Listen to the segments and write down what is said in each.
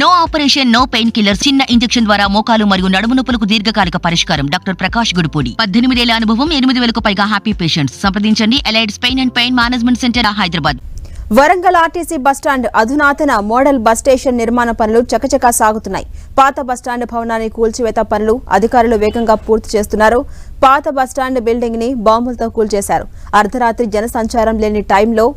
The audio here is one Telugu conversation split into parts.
No operation no pain killer చిన్న ఇంజెక్షన్ ద్వారా మోకాలు మరియు నడుము నొప్పులకు దీర్ఘకాలిక పరిష్కారం. డాక్టర్ ప్రకాష్ గుడిపూడి. పద్దెనిమిదేళ్ళ అనుభవం ఎనిమిది వేలకు పైగా హ్యాపీ పేషెంట్స్ సంప్రదించండి. Allied pain and pain management centre Hyderabad. Warangal RTC bus stand అధునాతన మోడల్ బస్ స్టేషన్ నిర్మాణ పనులు చకచకా సాగుతున్నాయి. పాత బస్టాండ్ భవనాన్ని కూల్చివేత పనులు అధికారులు వేగంగా పూర్తి చేస్తున్నారు. పాత బస్టాండ్ బిల్డింగ్ని బాంబులతో కూల్చేశారు. అర్ధరాత్రి జనసంచారం లేని టైంలో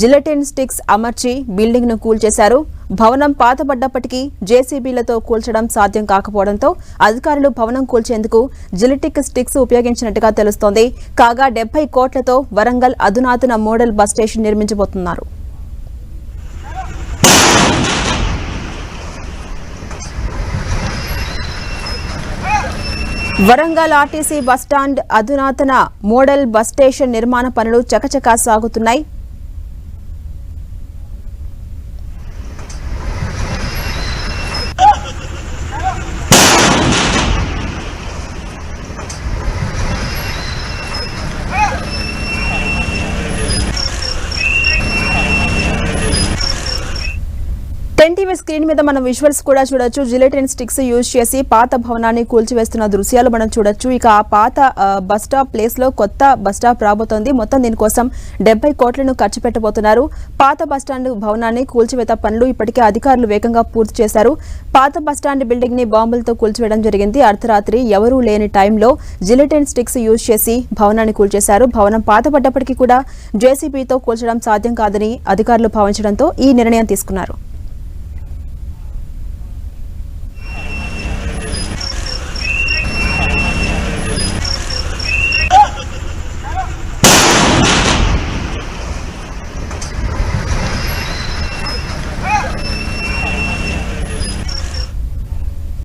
జిలటిన్ స్టిక్స్ అమర్చి బిల్డింగ్ను కూల్చేశారు. భవనం పాతబడ్డప్పటికీ జేసీబీలతో కూల్చడం సాధ్యం కాకపోవడంతో అధికారులు భవనం కూల్చేందుకు జిలెటిక్ స్టిక్స్ ఉపయోగించినట్టుగా తెలుస్తోంది. కాగా డెబ్బై కోట్లతో వరంగల్ అధునాతన మోడల్ బస్ స్టేషన్ నిర్మించబోతున్నారు. వరంగల్ ఆర్టీసీ బస్టాండ్ అధునాతన మోడల్ బస్ స్టేషన్ నిర్మాణ పనులు చకచకా సాగుతున్నాయి. టెన్ టీవీ స్క్రీన్ మీద మనం విజువల్స్ కూడా చూడొచ్చు. జిలెటిన్ స్టిక్స్ యూజ్ చేసి పాత భవనాన్ని కూల్చివేస్తున్న దృశ్యాలు మనం చూడొచ్చు. ఇక ఆ పాత బస్ స్టాప్ ప్లేస్లో కొత్త బస్ స్టాప్ రాబోతోంది. మొత్తం దీనికోసం డెబ్బై కోట్లను ఖర్చు పెట్టబోతున్నారు. పాత బస్ స్టాండ్ భవనాన్ని కూల్చివేత పనులు ఇప్పటికే అధికారులు వేగంగా పూర్తి చేశారు. పాత బస్టాండ్ బిల్డింగ్ని బాంబులతో కూల్చివేయడం జరిగింది. అర్ధరాత్రి ఎవరూ లేని టైంలో జిలెటిన్ స్టిక్స్ యూజ్ చేసి భవనాన్ని కూల్చేశారు. భవనం పాతపడ్డప్పటికీ కూడా జేసీబీతో కూల్చడం సాధ్యం కాదని అధికారులు భావించడంతో ఈ నిర్ణయం తీసుకున్నారు.